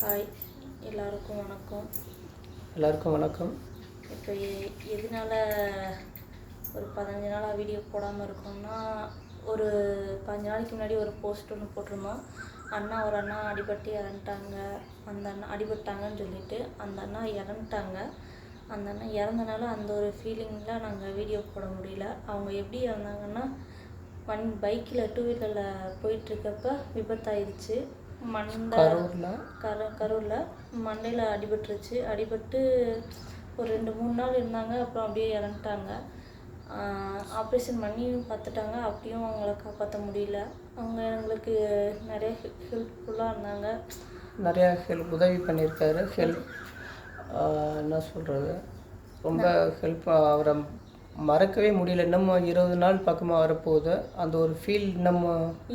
Hi. எல்லாருக்கும் வணக்கம். எல்லாருக்கும் வணக்கம். இப்போ எதனால ஒரு பதினஞ்சு நாளாக வீடியோ போடாமல் இருக்கோம்னா ஒரு பதினஞ்சு நாளைக்கு முன்னாடி ஒரு போஸ்ட் ஒன்று போட்டிருந்தோம். அண்ணா ஒரு அண்ணா அடிபட்டு இறந்துட்டாங்க. அந்த அண்ணா அடிபட்டாங்கன்னு சொல்லிட்டு அந்த அண்ணா இறந்துட்டாங்க. அந்த அண்ணா இறந்தனால அந்த ஒரு ஃபீலிங்கில் நாங்கள் வீடியோ போட முடியல. அவங்க எப்படி இறந்தாங்கன்னா வன் பைக்கில் டூ வீலரில் போயிட்டுருக்கப்ப விபத்தாயிருச்சு மண்டை கரூரில். கர கரூரில். மண்டையில் அடிபட்டுருச்சு. அடிபட்டு ஒரு ரெண்டு மூணு நாள் இருந்தாங்க. அப்புறம் அப்படியே இறந்துட்டாங்க. ஆப்ரேஷன் பண்ணியும் பார்த்துட்டாங்க. அப்படியும் அவங்கள காப்பாற்ற முடியல. அவங்க எங்களுக்கு நிறைய ஹெல்ப்ஃபுல்லாக இருந்தாங்க. நிறையா ஹெல்ப் உதவி பண்ணியிருக்காரு. ஹெல்ப் என்ன சொல்கிறது ரொம்ப ஹெல்ப் அவரை மறக்கவே முடியல. இன்னமும் இருபது நாள் பக்கமாக வரப்போகுது. அந்த ஒரு ஃபீல்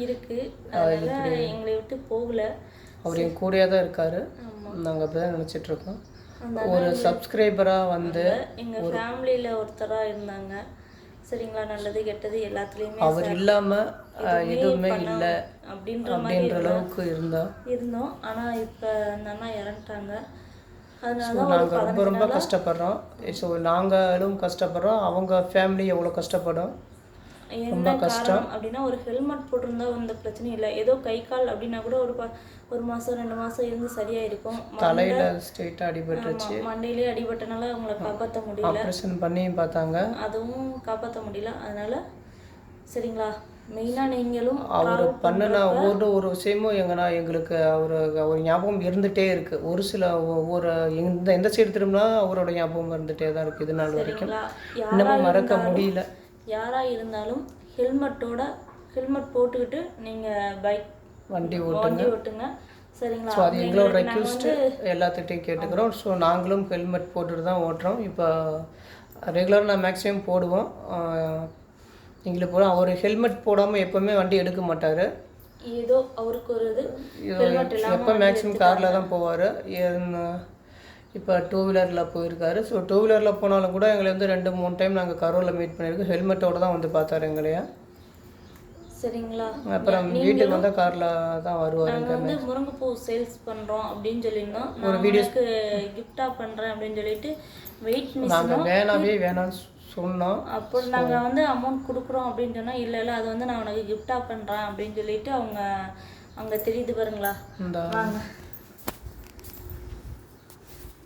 இருக்குது அதனால எங்களை விட்டு போகல. அவர் என் கூடயே தான் இருக்கார். நாங்கள் அப்படி தான் நினச்சிட்ருக்கோம் ஒரு சப்ஸ்கிரைபராக வந்து எங்கள் ஃபேமிலியில் ஒருத்தராக இருந்தாங்க. சரிங்களா? நல்லது கெட்டது எல்லாத்துலேயுமே அவர் இல்லாமல் எதுவுமே இல்லை அப்படின்ற அப்படின்ற அளவுக்கு இருந்தா. இருந்தோம். ஆனால் இப்போ அந்த அண்ணா இறந்துட்டாங்க. நாங்கள் ரொம்ப ரொம்ப கஷ்டப்படுறோம். ஸோ நாங்களும் கஷ்டப்படுறோம். அவங்க ஃபேமிலி எவ்வளோ கஷ்டப்படும்? என்ன காரணம் அப்படின்னா ஒரு ஹெல்மெட் போட்டிருந்தா இந்த பிரச்சனை இல்லை. ஏதோ கை கால் அப்படின்னா கூட ஒரு ஒரு மாதம் ரெண்டு மாதம் இருந்து சரியா இருக்கும் தலையில் ஸ்ட்ரெயிட்டாக அடிபட்டுருச்சு. மண்டையிலே அடிபட்டனால அவங்கள காப்பாற்ற முடியல. ஆப்ரேஷன் பண்ணியும் பார்த்தாங்க. அதுவும் காப்பாற்ற முடியல. அதனால சரிங்களா? மெயினாக நீங்களும் அவர் பண்ணின ஒவ்வொரு ஒரு விஷயமும் எங்கன்னா எங்களுக்கு அவர் அவர் ஞாபகம் இருந்துகிட்டே இருக்குது ஒரு சில ஒவ்வொரு எந்த எந்த சைடு திரும்பினா அவரோட ஞாபகம் இருந்துகிட்டே தான் இருக்குது இது நாள் வரைக்கும். இன்னமும் மறக்க முடியல. யாரா இருந்தாலும் ஹெல்மெட்டோட ஹெல்மெட் போட்டுக்கிட்டு நீங்க பைக் வண்டி ஓட்டு வண்டி ஓட்டுங்க. சரிங்களா? ஸோ அது எங்களோட ரெக்வஸ்ட்டு எல்லாத்துட்டையும் கேட்டுக்கிறோம். ஸோ நாங்களும் ஹெல்மெட் போட்டுட்டு தான் ஓட்டுறோம். இப்போ ரெகுலராக நான் மேக்ஸிமம் போடுவோம். எங்களுக்கு போட அவர் ஹெல்மெட் போடாமல் எப்போவுமே வண்டி எடுக்க மாட்டார். ஏதோ அவருக்கு ஒரு இது எப்போ மேக்ஸிமம் காரில் தான் போவார். இப்போ டூ வீலரில் போயிருக்காரு. ஸோ டூ வீலரில் போனாலும் கூட எங்களை வந்து ரெண்டு மூணு டைம் நாங்கள் கரூரில் மீட் பண்ணியிருக்கோம் ஹெல்மெட்டோட தான் வந்து பார்த்தாரு எங்களையா. சரிங்களா? அப்புறம் வீட்டுக்கு வந்தால் காரில் தான் வருவார் நாங்க வந்து முருங்கைப்பூ சேல்ஸ் பண்றோம் அப்படின்னு சொல்லியிருந்தோம். நான் உங்களுக்கு கிஃப்டா பண்றேன் அப்படின்னு சொல்லிட்டு வெயிட் நாங்கள் வேணாவே வேணாம்னு சொன்னோம். அப்போ நாங்க வந்து அமௌண்ட் கொடுக்குறோம் அப்படின்னு சொன்னா இல்ல இல்ல அது வந்து நான் உனக்கு கிஃப்டா பண்றேன் அப்படின்னு சொல்லிட்டு அவங்க அங்க தெரியுது பாருங்களா. இந்த வாங்க.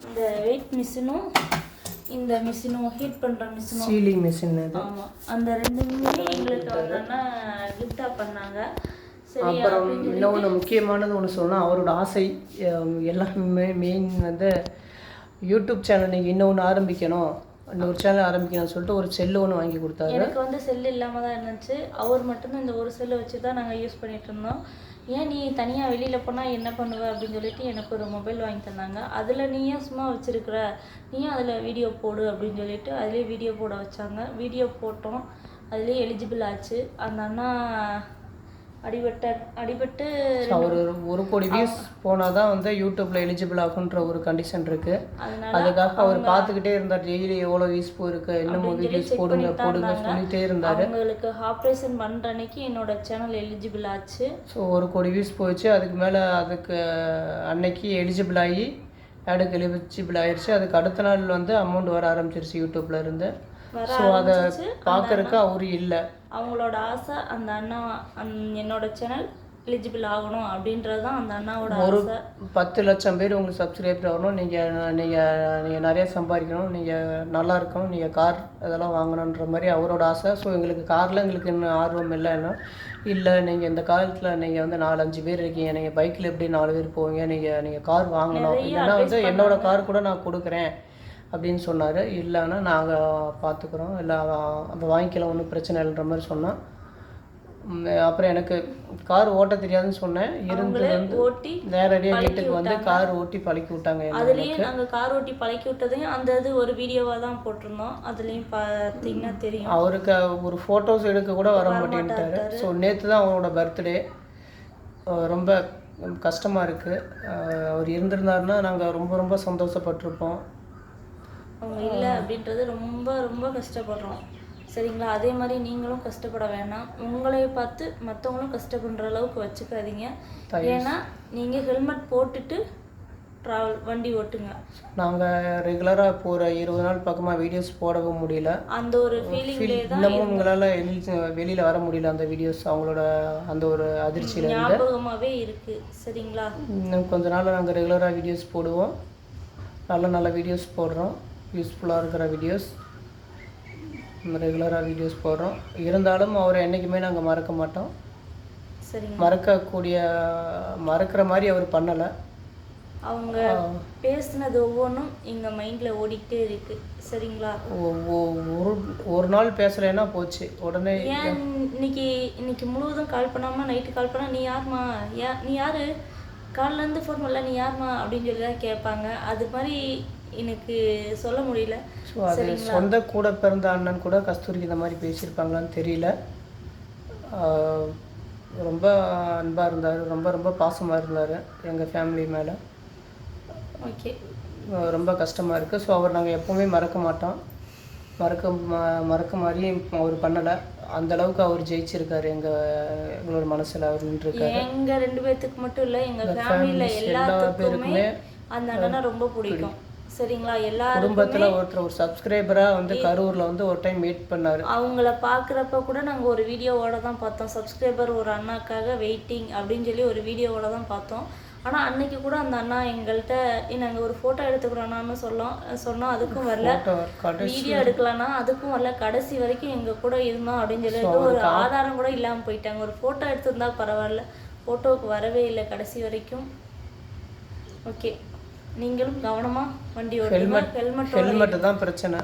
இந்த வெயிட் மிஷினும் இந்த மிஷினும் ஹீட் பண்ற மிஷினும் சீலிங் மிஷின் இது. ஆமா. அந்த ரெண்டுமே எங்களுக்கு அவங்க அண்ணா கிஃப்டா பண்ணாங்க. சரி அப்புறம் இன்னொன்று முக்கியமானது ஒன்று சொல்லணும். அவரோட ஆசை எல்லாமே மெயின் வந்து யூடியூப் சேனல் நீங்கள் இன்னொன்று ஆரம்பிக்கணும். இன்னொரு சேனல் ஆரம்பிக்கணும்னு சொல்லிட்டு ஒரு செல்லு ஒன்று வாங்கி கொடுத்தாரு. எனக்கு வந்து செல்லு இல்லாமல் தான் இருந்துச்சு. அவர் மட்டும்தான் இந்த ஒரு செல்லை வச்சு தான் நாங்கள் யூஸ் பண்ணிட்டு இருந்தோம். ஏன் நீ தனியாக வெளியில் போனால் என்ன பண்ணுவ அப்படின்னு சொல்லிட்டு எனக்கு ஒரு மொபைல் வாங்கி தந்தாங்க. அதில் நீயும் சும்மா வச்சுருக்கிற நீயும் அதில் வீடியோ போடு அப்படின்னு சொல்லிட்டு அதுலேயே வீடியோ போட வச்சாங்க. வீடியோ போட்டோம். அதுலேயே எலிஜிபிள் ஆச்சு. அந்த அண்ணா அடிபட்ட அடிபட்டு அவர் ஒரு கோடி வியூஸ் போனால் தான் வந்து யூடியூப்பில் எலிஜிபிள் ஆகுன்ற ஒரு கண்டிஷன் இருக்குது அதுக்காக அவர் பார்த்துக்கிட்டே இருந்தார் டெய்லி எவ்வளோ வியூஸ் போயிருக்கு? இன்னமும் வீடியோஸ் போடுங்க போடுங்க சொல்லிட்டே இருந்தார். அவங்களுக்கு ஆப்ரேஷன் பண்ணுற அன்னைக்கு என்னோட சேனல் எலிஜிபிள் ஆச்சு. ஸோ ஒரு கோடி வியூஸ் போயிடுச்சு. அதுக்கு மேலே அதுக்கு அன்னைக்கு எலிஜிபிள் ஆகி ஆடுக்கு எலிஜிபிள் ஆயிடுச்சு அதுக்கு அடுத்த நாள் வந்து அமௌண்ட் வர ஆரம்பிச்சிருச்சு யூடியூப்ல இருந்து. ஸோ அதை. பார்க்கறதுக்கு அவரு இல்லை. அவங்களோட ஆசை அந்த அண்ணா அந் என்னோட சேனல் எலிஜிபிள் ஆகணும் அப்படின்றது தான் அந்த அண்ணாவோட ஒரு பத்து லட்சம் பேர் உங்களுக்கு சப்ஸ்கிரைபர் ஆகணும். நீங்கள் நீங்கள் நீங்கள் நிறைய சம்பாதிக்கணும். நீங்கள் நல்லா இருக்கணும். நீங்கள் கார் இதெல்லாம் வாங்கணுன்ற மாதிரி அவரோட ஆசை. ஸோ எங்களுக்கு காரில் எங்களுக்கு இன்னும் ஆர்வம் இல்லைன்னா இல்லை நீங்கள் இந்த காலத்தில் நீங்கள் வந்து நாலஞ்சு பேர் இருக்கீங்க. நீங்கள் பைக்கில் எப்படி நாலு பேர் போவீங்க? நீங்கள் நீங்கள் கார் வாங்கணும். இல்லைன்னா வந்து என்னோட கார் கூட நான் கொடுக்குறேன். அப்படின்னு சொன்னார். இல்லைன்னா நாங்கள் பார்த்துக்குறோம் இல்லை அப்போ வாங்கிக்கலாம் ஒன்றும் பிரச்சனை இல்லைன்ற மாதிரி சொன்னோம் உம், அப்புறம் எனக்கு கார் ஓட்ட தெரியாதுன்னு சொன்னேன். இருந்தது வந்து ஓட்டி நேரடியாக வீட்டுக்கு வந்து கார் ஓட்டி பழக்கி விட்டாங்க. அதுலேயும் நாங்கள் கார் ஓட்டி பழக்கி விட்டதையும் அந்த இது ஒரு வீடியோவாக தான் போட்டிருந்தோம். அதுலேயும் பார்த்தீங்கன்னா தெரியும். அவருக்கு ஒரு ஃபோட்டோஸ் எடுக்க கூட வர மாட்டேன்ட்டாரு. ஸோ நேற்று தான் அவரோட பர்த்டே ரொம்ப கஷ்டமாக இருக்குது அவர் இருந்திருந்தாருன்னா நாங்கள் ரொம்ப ரொம்ப சந்தோஷப்பட்டிருப்போம். அவங்க இல்லை அப்படின்றது ரொம்ப ரொம்ப கஷ்டப்படுறோம். சரிங்களா? அதே மாதிரி நீங்களும் கஷ்டப்பட வேணாம். உங்களை பார்த்து மற்றவங்களும் கஷ்டப்படுற அளவுக்கு வச்சுக்காதீங்க. ஏன்னா நீங்கள் ஹெல்மெட் போட்டுட்டு ட்ராவல் வண்டி ஓட்டுங்க. நாங்கள் ரெகுலராக போகிற இருபது நாள் பக்கமாக வீடியோஸ் போடவும் முடியல. அந்த ஒரு ஃபீலிங்லே தான் இன்னமும் உங்களால் வெளியில் வர முடியல அந்த வீடியோஸ் அவங்களோட அந்த ஒரு அதிர்ச்சியில் ஞாபகமாகவே இருக்குது சரிங்களா? இன்னும் கொஞ்ச நாள் நாங்கள் ரெகுலராக வீடியோஸ் போடுவோம். நல்ல நல்ல வீடியோஸ் போடுறோம். யூஸ்ஃபுல்லாக இருக்கிற வீடியோஸ் ரெகுலராக வீடியோஸ் போடுறோம். இருந்தாலும் அவரை என்றைக்குமே நாங்கள் மறக்க மாட்டோம். மறக்கக்கூடிய மறக்கிற மாதிரி அவர் பண்ணலை. அவங்க பேசுனது ஒவ்வொன்றும் எங்கள் மைண்டில் ஓடிக்கிட்டே இருக்கு. சரிங்களா? ஒரு ஒரு நாள் பேசலைன்னா போச்சு. உடனே ஏன் இன்னைக்கு இன்னைக்கு முழுவதும் கால் பண்ணாமல் நைட்டு கால் பண்ணா நீ யாரும்மா? யா நீ யாரு? காலிலேருந்து ஃபோன் பண்ணல நீ யாரும்மா? அப்படின்னு சொல்லி தான் கேட்பாங்க. அது மாதிரி எனக்கு சொல்ல முடியல. ஸோ அது சொந்த கூட பிறந்த அண்ணன் கூட கஸ்தூரிக்கு இந்த மாதிரி பேசியிருப்பாங்களான்னு தெரியல. ரொம்ப அன்பாக இருந்தார். ரொம்ப ரொம்ப பாசமாக இருந்தார் எங்கள் ஃபேமிலி மேலே. ஓகே ரொம்ப கஷ்டமாக இருக்குது ஸோ அவர் நாங்கள் எப்போவுமே மறக்க மாட்டோம். மறக்க ம- மறக்க மாதிரியும் அவர் பண்ணலை. அந்த அளவுக்கு அவர் ஜெயிச்சிருக்காரு. எங்கள் எங்களோட மனசில் அவர் நின்றுருக்காரு. எங்க ரெண்டு பேர்த்துக்கு மட்டும் இல்லை எங்க ஃபேமிலியில எல்லாத்துக்குமே அந்த அண்ணனை ரொம்ப பிடிக்கும். சரிங்களா? எல்லாரும் குடும்பத்தில் ஒருத்தர் ஒரு சப்ஸ்கிரைபராக வந்து கரூரில் வந்து ஒரு டைம் மீட் பண்ணார். அவங்கள பார்க்குறப்ப கூட நாங்கள் ஒரு வீடியோவோட தான் பார்த்தோம். சப்ஸ்கிரைபர் ஒரு அண்ணாக்காக வெயிட்டிங் அப்படின்னு சொல்லி ஒரு வீடியோவோட தான் பார்த்தோம். ஆனால் அன்னைக்கு கூட அந்த அண்ணா எங்கள்கிட்ட நாங்கள் ஒரு ஃபோட்டோ எடுத்துக்கிறோம் அண்ணான்னு சொல்லோம் சொன்னோம். அதுக்கும் வரல. வீடியோ எடுக்கலாம்னா அதுக்கும் வரல. கடைசி வரைக்கும் எங்க கூட இருந்தோம் அப்படின்னு சொல்லி ஒரு ஆதாரம் கூட இல்லாமல் போயிட்டாங்க. ஒரு ஃபோட்டோ எடுத்திருந்தா பரவாயில்ல. ஃபோட்டோவுக்கு வரவே இல்லை கடைசி வரைக்கும். ஓகே நீங்களும் கவனமா வண்டி ஓட்டுங்க. ஹெல்மெட் ஹெல்மெட்டு தான் பிரச்சனை.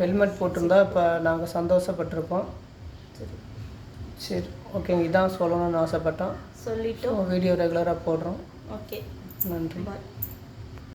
ஹெல்மெட் போட்டிருந்தா இப்போ நாங்கள் சந்தோஷப்பட்டிருப்போம். சரி. சரி ஓகேங்க இதான் சொல்லணும்னு ஆசைப்பட்டோம். சொல்லிட்டோம். வீடியோ ரெகுலராக போடுறோம். ஓகே நன்றி. பாய்